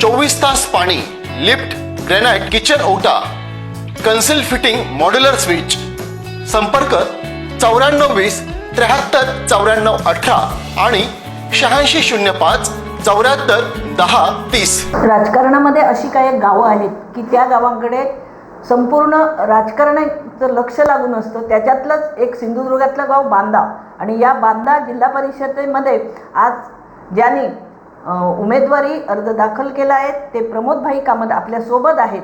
चोवीस तास पाणी लिफ्ट ग्रेनाइट किचन ओटा कन्सिल फिटिंग मॉड्युलर स्विच. संपर्क चौऱ्याण्णव वीस त्र्याहत्तर चौऱ्याण्णव अठरा आणि शहाऐंशी शून्य पाच चौऱ्याहत्तर दहा तीस. राजकारणामध्ये अशी काही गावं आहेत की त्या गावांकडे संपूर्ण राजकारणाचं लक्ष लागून असतं. त्याच्यातलंच एक सिंधुदुर्गातलं गाव बांदा. आणि या बांदा जिल्हा परिषदेमध्ये आज ज्यांनी उमेदवारी अर्ज दाखल केला आहे. ते प्रमोदभाई कामत आपल्यासोबत आहेत.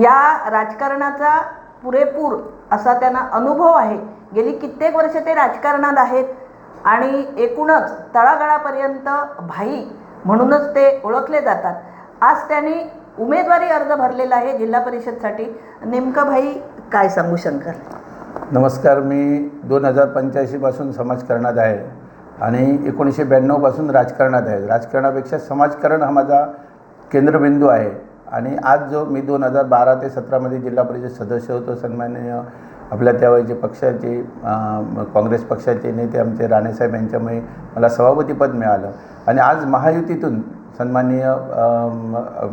या राजकारणाचा पुरेपूर असा त्यांना अनुभव आहे. गेली कित्येक वर्ष ते राजकारणात आहेत. आणि एकूणच तळागाळापर्यंत भाई म्हणूनच ते ओळखले जातात. आज त्यांनी उमेदवारी अर्ज भरलेला आहे जिल्हा परिषदसाठी. नेमकं भाई काय सांगू शंकर? नमस्कार मी दोन हजार पंच्याऐंशीपासून समाजकारणात आहे. आणि एकोणीसशे ब्याण्णवपासून राजकारणात आहे राजकारणापेक्षा समाजकारण हा माझा केंद्रबिंदू आहे. आणि आज जो मी दोन हजार बारा ते सतरामध्ये जिल्हा परिषद सदस्य होतो सन्माननीय आपल्या त्यावेळेचे पक्षाचे काँग्रेस पक्षाचे नेते आमचे राणेसाहेब यांच्यामुळे मला सभापतीपद मिळालं. आणि आज महायुतीतून सन्माननीय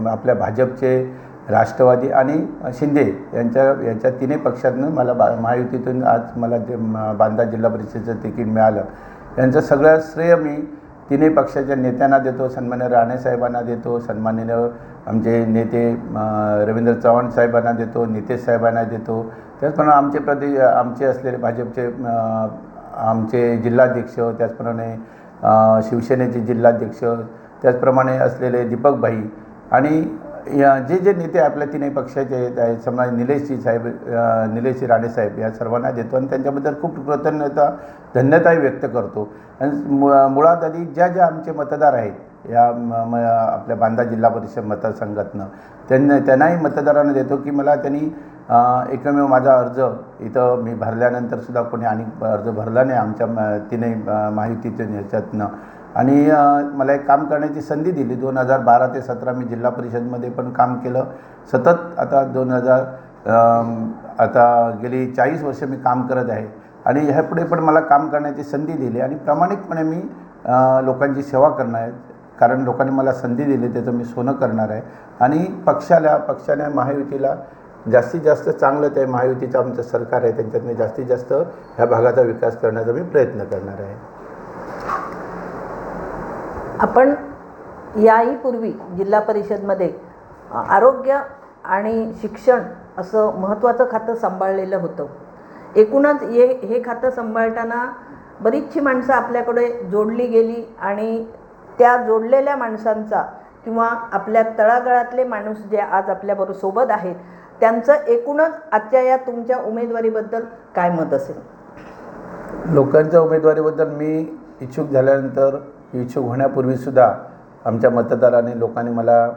आपल्या भाजपचे राष्ट्रवादी आणि शिंदे यांच्या यांच्या तिन्ही पक्षातनं मला बा महायुतीतून आज मला जे बांदा जिल्हा परिषदेचं तिकीट मिळालं. यांचं सगळं श्रेय मी तिन्ही पक्षाच्या नेत्यांना देतो सन्मान्य राणेसाहेबांना देतो सन्मान्य आमचे नेते रवींद्र चव्हाण साहेबांना देतो नितेश साहेबांना देतो. त्याचप्रमाणे आमचे प्रति आमचे असलेले भाजपचे आमचे जिल्हाध्यक्ष त्याचप्रमाणे शिवसेनेचे जिल्हाध्यक्ष त्याचप्रमाणे असलेले दीपकभाई आणि या जे जे नेते आपल्या तिन्ही पक्षाचे आहेत आहेत समजा निलेशजी साहेब निलेशजी राणे राणेसाहेब या सर्वांना देतो आणि त्यांच्याबद्दल खूप कृतज्ञता धन्यताही व्यक्त करतो. आणि मु- मुळात आधी ज्या ज्या आमचे मतदार आहेत या म- म- आपल्या बांदा जिल्हा परिषद मतदारसंघातनं त्यांना त्यांनाही मतदारांना देतो की मला त्यांनी एकमेव माझा अर्ज इथं मी भरल्यानंतर सुद्धा कोणी आणि अर्ज भरला नाही आमच्या म- तिन्ही महायुतीच्या ह्याच्यातनं. आणि मला एक काम करण्याची संधी दिली. दोन हजार बारा ते सतरा मी जिल्हा परिषदमध्ये पण काम केलं. सतत आता दोन हजार आता गेली चाळीस वर्ष मी काम करत आहे. आणि ह्यापुढे पण मला काम करण्याची संधी दिली. आणि प्रामाणिकपणे मी लोकांची सेवा करणार आहे. कारण लोकांनी मला संधी दिली त्याचं मी सोनं करणार आहे. आणि पक्षाला पक्षाने महायुतीला जास्तीत जास्त चांगलं ते महायुतीचं आमचं सरकार आहे. त्यांच्यातनं जास्तीत जास्त ह्या भागाचा विकास करण्याचा मी प्रयत्न करणार आहे. आपण याही पूर्वी जिल्हा परिषदमध्ये आरोग्य आणि शिक्षण असं महत्त्वाचं खातं सांभाळलेलं होतं. एकूणच हे हे खातं सांभाळताना बरीचशी माणसं आपल्याकडे जोडली गेली आणि त्या जोडलेल्या माणसांचा किंवा आपल्या तळागाळातले माणूस जे आज आपल्याबरोबर सोबत आहेत त्यांचं एकूणच आजच्या या तुमच्या उमेदवारीबद्दल काय मत असेल? लोकांच्या उमेदवारीबद्दल मी इच्छुक झाल्यानंतर इच्छुक होण्यापूर्वीसुद्धा आमच्या मतदाराने लोकांनी मला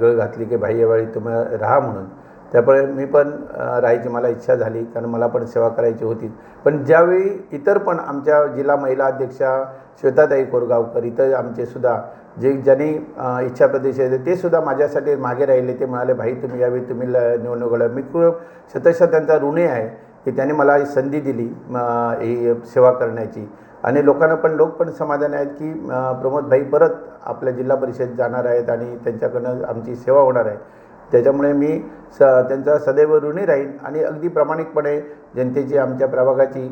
गळ घातली की भाई यावेळी तुम्ही राहा म्हणून. त्यामुळे मी पण राहायची मला इच्छा झाली कारण मला पण सेवा करायची होती. पण ज्यावेळी इतर पण आमच्या जिल्हा महिला अध्यक्षा श्वेताताई कोरगावकर इतर आमचे सुद्धा जे ज्यांनी इच्छा प्रदेश आहे ते सुद्धा माझ्यासाठी मागे राहिले. ते म्हणाले भाई तुम्ही यावेळी तुम्ही ल- निवडणूक लढा." मी खूप शतशः त्यांचा ऋणी आहे की त्यांनी मला संधी दिली ही सेवा करण्याची. आणि लोकांना पण लोक पण समाधान आहेत की प्रमोदभाई परत आपल्या जिल्हा परिषद जाणार आहेत आणि त्यांच्याकडनं आमची सेवा होणार आहे. त्याच्यामुळे मी स त्यांचा सदैव ऋणी राहीन आणि अगदी प्रामाणिकपणे जनतेची आमच्या प्रभागाची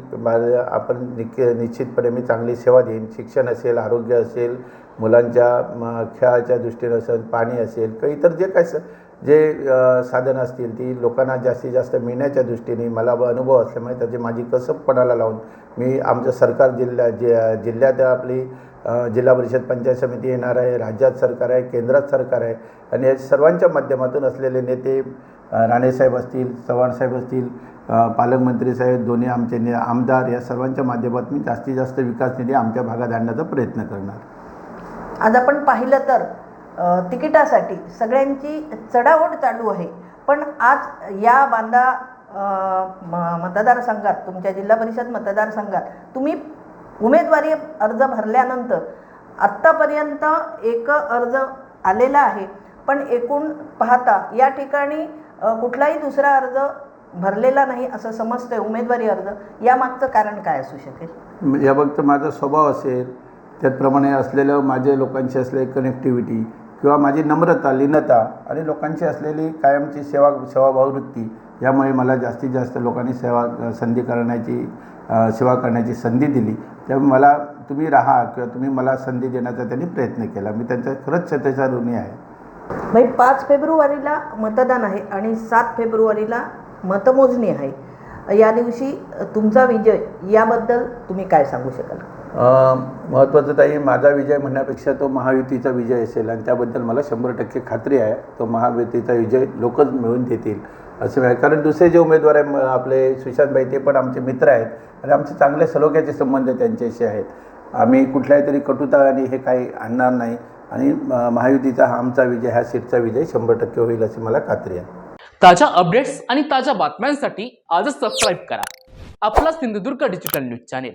आपण निक निश्चितपणे मी चांगली सेवा देईन. शिक्षण असेल आरोग्य असेल मुलांच्या खेळाच्या दृष्टीनं असेल पाणी असेल किंवा इतर जे काय स जे साधन साधनं असतील ती लोकांना जास्तीत जास्त मिळण्याच्या दृष्टीने मला अनुभव असल्यामुळे त्याची माझी कसबपणाला लावून मी आमचं सरकार जिल्ह्या जि जिल्ह्यात आपली जिल्हा परिषद पंचायत समिती येणार आहे राज्यात सरकार आहे केंद्रात सरकार आहे आणि या सर्वांच्या माध्यमातून असलेले नेते राणेसाहेब असतील चव्हाणसाहेब असतील पालकमंत्री साहेब दोन्ही आमचे ने आमदार या सर्वांच्या माध्यमातून मी जास्तीत जास्त विकास निधी आमच्या भागात आणण्याचा प्रयत्न करणार. आज आपण पाहिलं तर तिकिटासाठी सगळ्यांची चढाओढ चालू आहे. पण आज या बांदा म- मतदारसंघात तुमच्या जिल्हा परिषद मतदारसंघात तुम्ही उमेदवारी अर्ज भरल्यानंतर आत्तापर्यंत एक अर्ज आलेला आहे. पण एकूण पाहता या ठिकाणी कुठलाही दुसरा अर्ज भरलेला नाही असं समजतंय उमेदवारी अर्ज. यामागचं कारण काय असू शकेल? या माझा स्वभाव असेल. त्याचप्रमाणे असलेलं माझ्या लोकांशी असलेली कनेक्टिव्हिटी किंवा माझी नम्रता लीनता आणि लोकांची असलेली कायमची सेवा सेवाभाववृत्ती यामुळे मला जास्तीत जास्त लोकांनी सेवा संधी करण्याची सेवा करण्याची संधी दिली. त्यामुळे मला तुम्ही राहा किंवा तुम्ही मला संधी देण्याचा त्यांनी प्रयत्न केला. मी त्यांचा खरंच त्याचा ऋणी आहे. भाई पाच फेब्रुवारीला मतदान आहे आणि सात फेब्रुवारीला मतमोजणी आहे. या दिवशी तुमचा विजय याबद्दल तुम्ही काय सांगू शकाल? महत्त्वाचं ताई माझा विजय म्हणण्यापेक्षा तो महायुतीचा विजय असेल आणि त्याबद्दल मला शंभर टक्के खात्री आहे. तो महायुतीचा विजय लोकच मिळून देतील असं आहे. कारण दुसरे जे उमेदवार आहे म- आपले सुशांतबाई ते पण आमचे मित्र आहेत आणि आमचे चांगले सलोख्याचे संबंध त्यांच्याशी आहेत. आम्ही कुठल्याही तरी कटुता आणि हे काही आणणार नाही आणि महायुतीचा हा आमचा विजय हा सीटचा विजय शंभर टक्के होईल अशी मला खात्री आहे. ताज्या अपडेट्स आणि ताज्या बातम्यांसाठी आजच सबस्क्राईब करा. आपला Sindhudurg digital news channel